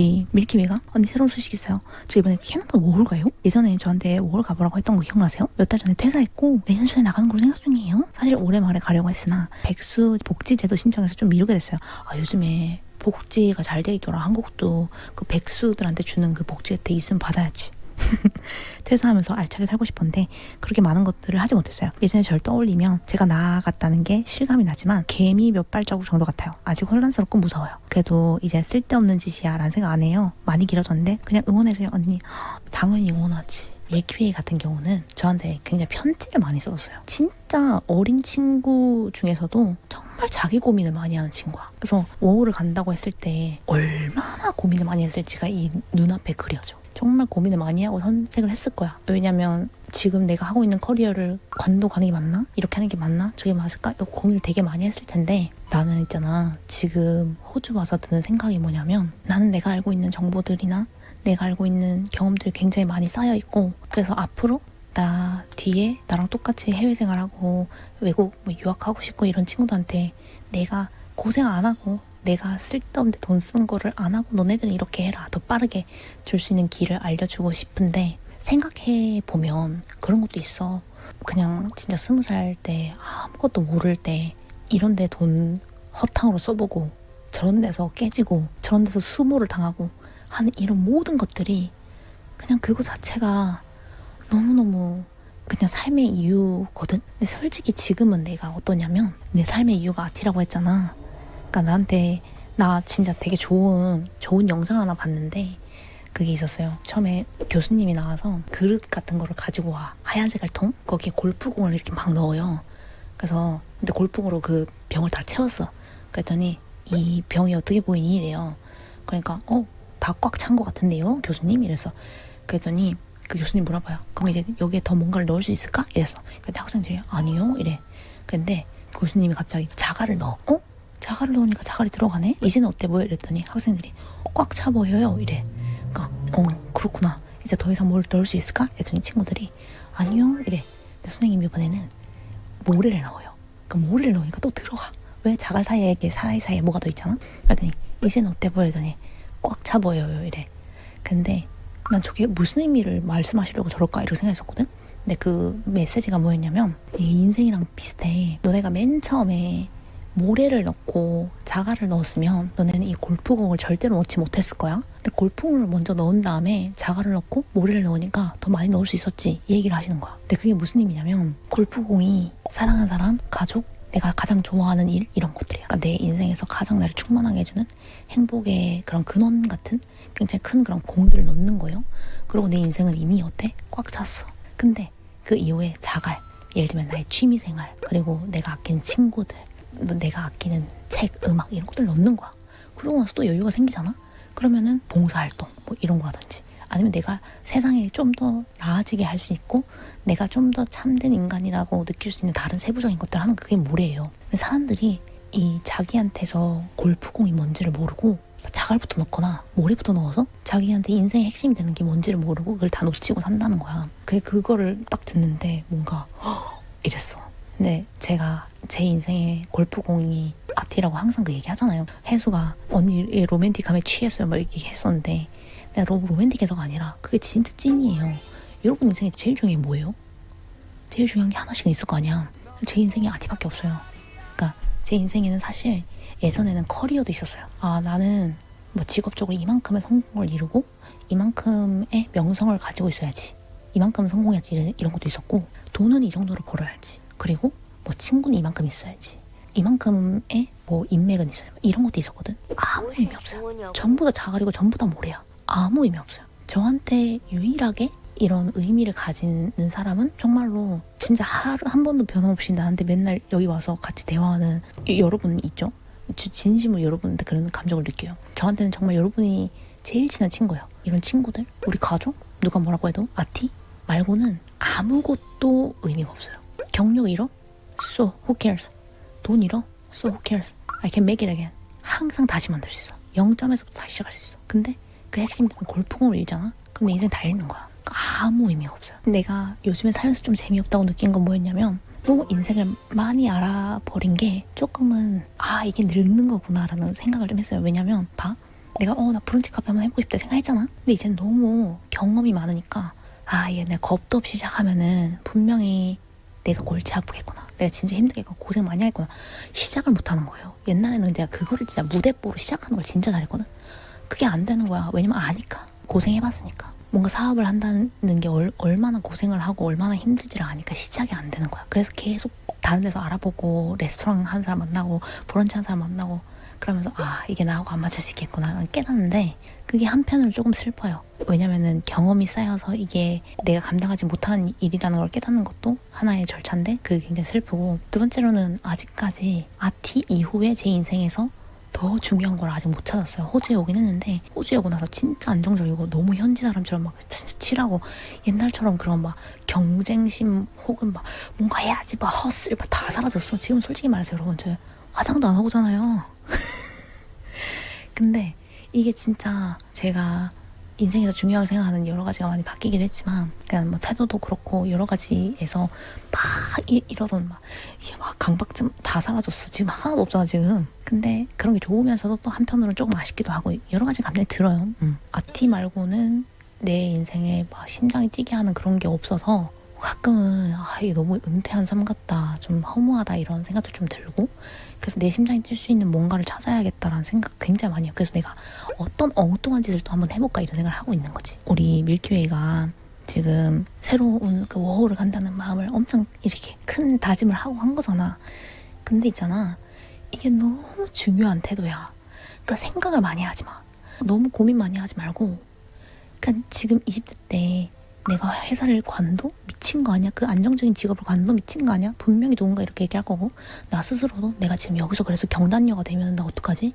우리 밀키미가 언니 새로운 소식 있어요. 저 이번에 캐나다 워홀 가요? 예전에 저한테 워홀 가보라고 했던 거 기억나세요? 몇 달 전에 퇴사했고 내년 초에 나가는 걸로 생각 중이에요. 사실 올해 말에 가려고 했으나 백수 복지제도 신청해서 좀 미루게 됐어요. 아 요즘에 복지가 잘 돼 있더라. 한국도 그 백수들한테 주는 그 복지 혜택 있으면 받아야지. 퇴사하면서 알차게 살고 싶었는데 그렇게 많은 것들을 하지 못했어요. 예전에 절 떠올리면 제가 나아갔다는 게 실감이 나지만 개미 몇 발자국 정도 같아요. 아직 혼란스럽고 무서워요. 그래도 이제 쓸데없는 짓이야 라는 생각 안 해요. 많이 길어졌는데 그냥 응원해줘요 언니. 당연히 응원하지. 밀키웨이 같은 경우는 저한테 굉장히 편지를 많이 써줬어요. 진짜 어린 친구 중에서도 정말 자기 고민을 많이 하는 친구야. 그래서 워홀을 간다고 했을 때 얼마나 고민을 많이 했을지가 이 눈앞에 그려져. 정말 고민을 많이 하고 선택을 했을 거야. 왜냐면 지금 내가 하고 있는 커리어를 관도 가는 게 맞나? 이렇게 하는 게 맞나? 저게 맞을까? 이거 고민을 되게 많이 했을 텐데 나는 있잖아. 지금 호주 와서 드는 생각이 뭐냐면 나는 내가 알고 있는 정보들이나 내가 알고 있는 경험들이 굉장히 많이 쌓여 있고 그래서 앞으로 나 뒤에 나랑 똑같이 해외 생활하고 외국 뭐 유학하고 싶고 이런 친구들한테 내가 고생 안 하고 내가 쓸데없는 돈 쓴 거를 안 하고 너네들은 이렇게 해라 더 빠르게 줄 수 있는 길을 알려주고 싶은데 생각해 보면 그런 것도 있어 그냥 진짜 스무 살 때 아무것도 모를 때 이런 데 돈 허탕으로 써보고 저런 데서 깨지고 저런 데서 수모를 당하고 하는 이런 모든 것들이 그냥 그거 자체가 너무너무 그냥 삶의 이유거든. 근데 솔직히 지금은 내가 어떠냐면 내 삶의 이유가 아티라고 했잖아. 그러니까 나한테 나 진짜 되게 좋은 좋은 영상 하나 봤는데 그게 있었어요. 처음에 교수님이 나와서 그릇 같은 거를 가지고 와 하얀색 알통 거기에 골프공을 이렇게 막 넣어요. 그래서 근데 골프공으로 그 병을 다 채웠어. 그랬더니 이 병이 어떻게 보이니 이래요. 그러니까 어 다 꽉 찬 것 같은데요, 교수님 이래서 그랬더니 그 교수님 물어봐요. 그럼 이제 여기에 더 뭔가를 넣을 수 있을까? 이랬어. 근데 학생들이 아니요 이래. 근데 그 교수님이 갑자기 자갈을 넣어. 어? 자갈을 넣으니까 자갈이 들어가네? 이제는 어때 보여? 이랬더니 학생들이 꽉 차 보여요 이래. 그러니까 어 그렇구나. 이제 더 이상 뭘 넣을 수 있을까? 이랬더니 친구들이 아니요 이래. 근데 선생님이 이번에는 모래를 넣어요. 그러니까 모래를 넣으니까 또 들어가. 왜 자갈 사이에 이게 사이사이에 뭐가 더 있잖아? 그랬더니 이제는 어때 보여? 이더니 꽉 차 보여요 이래. 근데 난 저게 무슨 의미를 말씀하시려고 저럴까 이렇게 생각했었거든. 근데 그 메시지가 뭐였냐면 이 인생이랑 비슷해. 너네가 맨 처음에 모래를 넣고 자갈을 넣었으면 너네는 이 골프공을 절대로 넣지 못했을 거야. 근데 골프공을 먼저 넣은 다음에 자갈을 넣고 모래를 넣으니까 더 많이 넣을 수 있었지. 이 얘기를 하시는 거야. 근데 그게 무슨 의미냐면 골프공이 사랑하는 사람, 가족, 내가 가장 좋아하는 일 이런 것들이야. 그러니까 내 인생에서 가장 나를 충만하게 해주는 행복의 그런 근원 같은 굉장히 큰 그런 공들을 넣는 거예요. 그리고 내 인생은 이미 어때? 꽉 찼어. 근데 그 이후에 자갈, 예를 들면 나의 취미생활, 그리고 내가 아끼는 친구들, 뭐 내가 아끼는 책, 음악 이런 것들 넣는 거야. 그러고 나서 또 여유가 생기잖아? 그러면은 봉사활동 뭐 이런 거라든지 아니면 내가 세상에 좀 더 나아지게 할 수 있고 내가 좀 더 참된 인간이라고 느낄 수 있는 다른 세부적인 것들 하는 그게 모래예요. 사람들이 이 자기한테서 골프공이 뭔지를 모르고 자갈부터 넣거나 모래부터 넣어서 자기한테 인생의 핵심이 되는 게 뭔지를 모르고 그걸 다 놓치고 산다는 거야. 그게 그거를 딱 듣는데 뭔가 헉, 이랬어. 근데 제가 제 인생의 골프공이 아티라고 항상 그 얘기 하잖아요. 혜수가 언니 로맨틱함에 취했어요. 막 이렇게 했었는데 내가 너무 로맨틱해서가 아니라 그게 진짜 찐이에요. 여러분 인생에 제일 중요한 게 뭐예요? 제일 중요한 게 하나씩은 있을 거 아니야. 제 인생에 아티밖에 없어요. 그러니까 제 인생에는 사실 예전에는 커리어도 있었어요. 아 나는 뭐 직업적으로 이만큼의 성공을 이루고 이만큼의 명성을 가지고 있어야지. 이만큼 성공해야지 이런, 이런 것도 있었고 돈은 이 정도로 벌어야지. 그리고 뭐 친구는 이만큼 있어야지. 이만큼의 뭐 인맥은 있어야 이런 것도 있었거든. 아무 의미 없어요. 전부 다 자갈이고 전부 다 모래야. 아무 의미 없어요. 저한테 유일하게 이런 의미를 가지는 사람은 정말로 진짜 하루 한 번도 변함없이 나한테 맨날 여기 와서 같이 대화하는 이- 여러분 있죠? 저 진심으로 여러분한테 그런 감정을 느껴요. 저한테는 정말 여러분이 제일 친한 친구예요. 이런 친구들, 우리 가족, 누가 뭐라고 해도 아티 말고는 아무것도 의미가 없어요. 경력 잃어? So who cares? 돈 잃어? So who cares? I can make it again. 항상 다시 만들 수 있어. 0점에서부터 다시 시작할 수 있어. 근데 그 되는 골프공을 잃잖아? 그럼 내 인생 다 잃는 거야. 그러니까 아무 의미가 없어요. 내가 요즘에 살면서 좀 재미없다고 느낀 건 뭐였냐면 너무 인생을 많이 알아버린 게 조금은 아 이게 늙는 거구나라는 생각을 좀 했어요. 왜냐면 봐 내가 어 나 브런치 카페 한번 해보고 싶다 생각했잖아. 근데 이제는 너무 경험이 많으니까 아얘 내가 겁도 없이 시작하면은 분명히 내가 골치 아프겠구나. 내가 진짜 힘들겠고 고생 많이 하겠구나. 시작을 못 하는 거예요. 옛날에는 내가 그거를 진짜 무대뽀로 시작하는 걸 진짜 잘했거든. 그게 안 되는 거야. 왜냐면 아니까. 고생해봤으니까. 뭔가 사업을 한다는 게 얼, 얼마나 고생을 하고 얼마나 힘들지를 아니까 시작이 안 되는 거야. 그래서 계속 다른 데서 알아보고 레스토랑 한 사람 만나고 브런치 한 사람 만나고 그러면서 아 이게 나하고 안 맞을 수 있겠구나 깨닫는데 그게 한편으로 조금 슬퍼요. 왜냐면은 경험이 쌓여서 이게 내가 감당하지 못하는 일이라는 걸 깨닫는 것도 하나의 절차인데 그게 굉장히 슬프고 두 번째로는 아직까지 아티 이후에 제 인생에서 더 중요한 걸 아직 못 찾았어요. 호주에 오긴 했는데 호주에 오고 나서 진짜 안정적이고 너무 현지 사람처럼 막 진짜 칠하고 옛날처럼 그런 막 경쟁심 혹은 막 뭔가 해야지 막 허슬 막다 사라졌어. 지금 솔직히 말해서 여러분 저 화장도 안 하고잖아요. 근데 이게 진짜 제가 인생에서 중요하게 생각하는 여러 가지가 많이 바뀌긴 했지만 그냥 뭐 태도도 그렇고 여러 가지에서 막 이, 이러던 막 이게 막 강박증 다 사라졌어. 지금 하나도 없잖아 지금. 근데 그런 게 좋으면서도 또 한편으로는 조금 아쉽기도 하고 여러 가지 감정이 들어요. 음. 아티 말고는 내 인생에 막 심장이 뛰게 하는 그런 게 없어서 가끔은 아 이게 너무 은퇴한 삶 같다 좀 허무하다 이런 생각도 좀 들고 그래서 내 심장이 뛸 수 있는 뭔가를 찾아야겠다라는 생각 굉장히 많이 해요. 그래서 내가 어떤 엉뚱한 짓을 또 한번 해볼까 이런 생각을 하고 있는 거지. 우리 밀키웨이가 지금 새로운 그 워홀을 간다는 마음을 엄청 이렇게 큰 다짐을 하고 한 거잖아. 근데 있잖아. 이게 너무 중요한 태도야. 그러니까 생각을 많이 하지 마. 너무 고민 많이 하지 말고 그러니까 지금 20대 때 내가 회사를 관도 미친 거 아니야? 그 안정적인 직업을 관도 미친 거 아니야? 분명히 누군가 이렇게 얘기할 거고 나 스스로도 내가 지금 여기서 그래서 경단녀가 되면 나 어떡하지?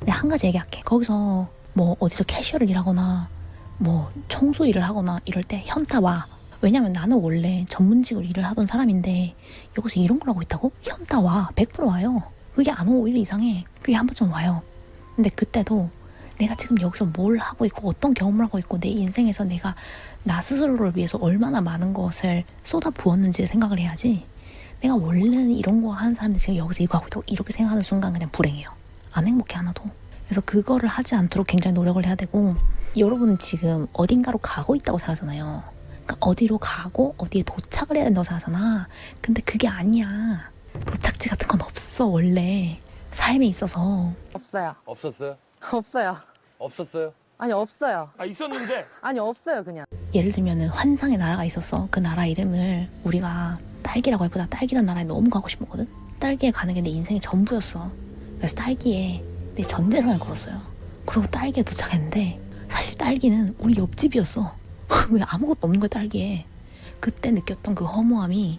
내가 한 가지 얘기할게. 거기서 뭐 어디서 캐셔를 일하거나 뭐 청소 일을 하거나 이럴 때 현타 와. 왜냐면 나는 원래 전문직으로 일을 하던 사람인데 여기서 이런 걸 하고 있다고? 현타 와. 100% 와요. 그게 안 오고 일 이상해. 그게 한 번쯤 와요. 근데 그때도 내가 지금 여기서 뭘 하고 있고 어떤 경험을 하고 있고 내 인생에서 내가 나 스스로를 위해서 얼마나 많은 것을 쏟아 부었는지 생각을 해야지. 내가 원래는 이런 거 하는 사람인데 지금 여기서 이거 하고 있다고 이렇게 생각하는 순간 그냥 불행해요. 안 행복해 하나도. 그래서 그거를 하지 않도록 굉장히 노력을 해야 되고 여러분은 지금 어딘가로 가고 있다고 생각하잖아요. 그러니까 어디로 가고 어디에 도착을 해야 된다고 생각하잖아. 근데 그게 아니야. 도착지 같은 건 없어 원래. 삶에 있어서 없어요. 없었어요? 없어요. 없었어요? 아니 없어요. 아 있었는데 아니 없어요 그냥. 예를 들면은 환상의 나라가 있었어. 그 나라 이름을 우리가 딸기라고 해보자. 딸기란 나라에 너무 가고 싶었거든. 딸기에 가는 게 내 인생의 전부였어. 그래서 딸기에 내 전 재산을 걸었어요. 그리고 딸기에 도착했는데 사실 딸기는 우리 옆집이었어. 그냥 아무것도 없는 거야 딸기에. 그때 느꼈던 그 허무함이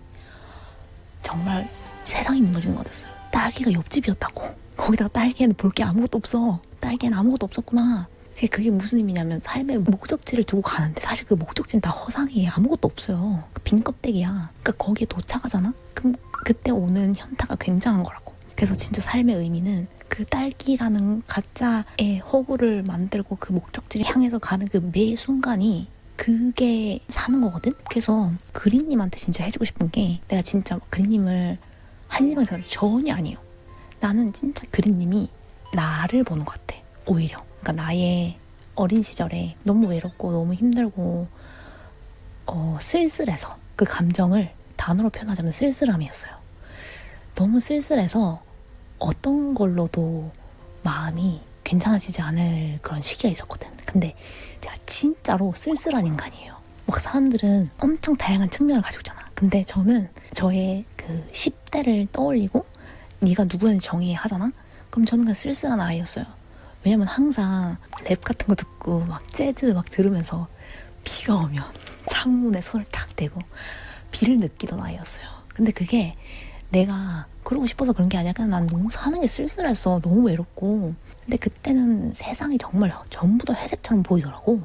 정말 세상이 무너지는 것 같았어요. 딸기가 옆집이었다고. 거기다가 딸기에는 볼 게 아무것도 없어. 딸기에는 아무것도 없었구나. 그게, 그게 무슨 의미냐면 삶의 목적지를 두고 가는데 사실 그 목적지는 다 허상이에요. 아무것도 없어요. 빈 껍데기야. 그러니까 거기에 도착하잖아? 그럼 그때 오는 현타가 굉장한 거라고. 그래서 진짜 삶의 의미는 그 딸기라는 가짜의 허구를 만들고 그 목적지를 향해서 가는 그 매 순간이 그게 사는 거거든? 그래서 그린님한테 진짜 해주고 싶은 게 내가 진짜 그린님을 한심해서 전혀 아니에요. 나는 진짜 그린님이 나를 보는 것 같아. 오히려. 그러니까 나의 어린 시절에 너무 외롭고 너무 힘들고 어, 쓸쓸해서 그 감정을 단어로 표현하자면 쓸쓸함이었어요. 너무 쓸쓸해서 어떤 걸로도 마음이 괜찮아지지 않을 그런 시기가 있었거든. 근데 제가 진짜로 쓸쓸한 인간이에요. 막 사람들은 엄청 다양한 측면을 가지고 있잖아. 근데 저는 저의 그 10대를 떠올리고 네가 누구였는지 정의하잖아? 그럼 저는 그냥 쓸쓸한 아이였어요. 왜냐면 항상 랩 같은 거 듣고 막 재즈 막 들으면서 비가 오면 창문에 손을 탁 대고 비를 느끼던 아이였어요. 근데 그게 내가 그러고 싶어서 그런 게 아니라 그냥 난 너무 사는 게 쓸쓸했어. 너무 외롭고. 근데 그때는 세상이 정말 전부 다 회색처럼 보이더라고.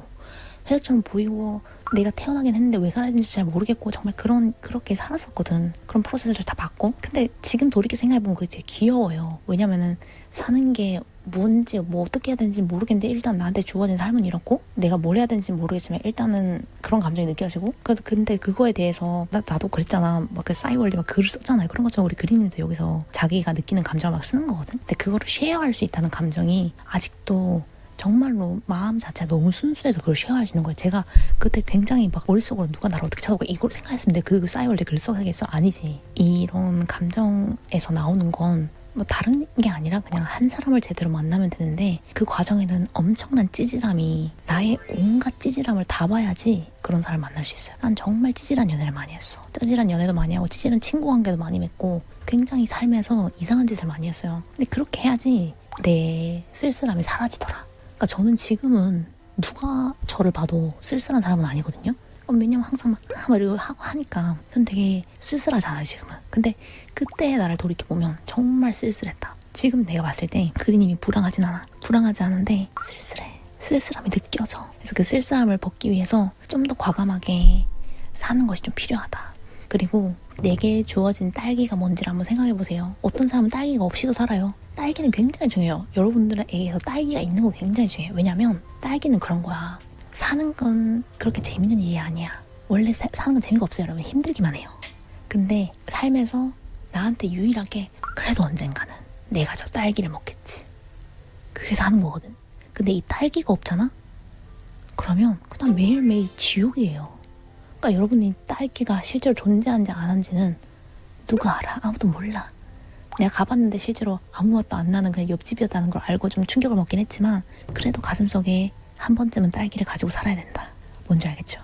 회색처럼 보이고 내가 태어나긴 했는데 왜 살아야 되는지 잘 모르겠고 정말 그런 그렇게 살았었거든. 그런 프로세스를 다 봤고. 근데 지금 돌이켜 생각해보면 그게 되게 귀여워요. 왜냐면은 사는 게 뭔지 뭐 어떻게 해야 되는지 모르겠는데 일단 나한테 주어진 삶은 이렇고 내가 뭘 해야 되는지 모르겠지만 일단은 그런 감정이 느껴지고 그- 근데 그거에 대해서 나, 나도 그랬잖아 막 그 싸이월리 막 글을 썼잖아요 그런 것처럼 우리 그린님도 여기서 자기가 느끼는 감정을 막 쓰는 거거든 근데 그거를 쉐어할 수 있다는 감정이 아직도 정말로 마음 자체가 너무 순수해서 그걸 있는 거예요. 제가 그때 굉장히 막 머릿속으로 누가 나를 어떻게 쳐다보고 이걸 생각했으면 내가 그 싸이월드 글을 써야겠어? 아니지. 이런 감정에서 나오는 건 뭐 다른 게 아니라 그냥 한 사람을 제대로 만나면 되는데 그 과정에는 엄청난 찌질함이 나의 온갖 찌질함을 다 봐야지 그런 사람을 만날 수 있어요. 난 정말 찌질한 연애를 많이 했어. 찌질한 연애도 많이 하고 찌질한 친구 관계도 많이 맺고 굉장히 삶에서 이상한 짓을 많이 했어요. 근데 그렇게 해야지 내 쓸쓸함이 사라지더라. 그러니까 저는 지금은 누가 저를 봐도 쓸쓸한 사람은 아니거든요. 어, 왜냐면 항상 막, 아, 막 이러고 하고 하니까 전 되게 쓸쓸하잖아요 지금은. 근데 그때 나를 돌이켜보면 정말 쓸쓸했다. 지금 내가 봤을 때 그리님이 불안하진 않아. 불안하지 않은데 쓸쓸해. 쓸쓸함이 느껴져. 그래서 그 쓸쓸함을 벗기 위해서 좀 더 과감하게 사는 것이 좀 필요하다. 그리고 내게 주어진 딸기가 뭔지를 한번 생각해 보세요. 어떤 사람은 딸기가 없이도 살아요. 딸기는 굉장히 중요해요. 여러분들에게서 딸기가 있는 거 굉장히 중요해요. 왜냐면 딸기는 그런 거야. 사는 건 그렇게 재밌는 일이 아니야. 원래 사, 사는 건 재미가 없어요, 여러분. 힘들기만 해요. 근데 삶에서 나한테 유일하게 그래도 언젠가는 내가 저 딸기를 먹겠지. 그게 사는 거거든. 근데 이 딸기가 없잖아? 그러면 그냥 매일매일 지옥이에요. 그러니까 여러분이 딸기가 실제로 존재하는지 안 하는지는 누가 알아? 아무도 몰라. 내가 가봤는데 실제로 아무 맛도 안 나는 그냥 옆집이었다는 걸 알고 좀 충격을 먹긴 했지만 그래도 가슴속에 한 번쯤은 딸기를 가지고 살아야 된다. 뭔지 알겠죠?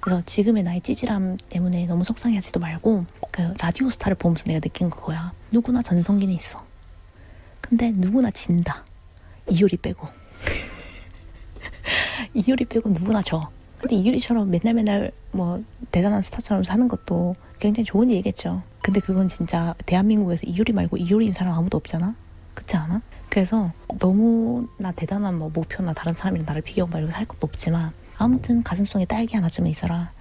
그래서 지금의 나의 찌질함 때문에 너무 속상해하지도 말고 그 라디오 스타를 보면서 내가 느낀 그거야. 누구나 전성기는 있어. 근데 누구나 진다. 이효리 빼고. 이효리 빼고 누구나 져. 근데 이효리처럼 맨날 맨날 뭐 대단한 스타처럼 사는 것도 굉장히 좋은 일이겠죠. 근데 그건 진짜 대한민국에서 이효리 말고 이효리인 사람 아무도 없잖아. 그렇지 않아? 그래서 너무나 대단한 뭐 목표나 다른 사람이랑 나를 막 이렇게 할 것도 없지만 아무튼 가슴속에 딸기 하나쯤은 있어라.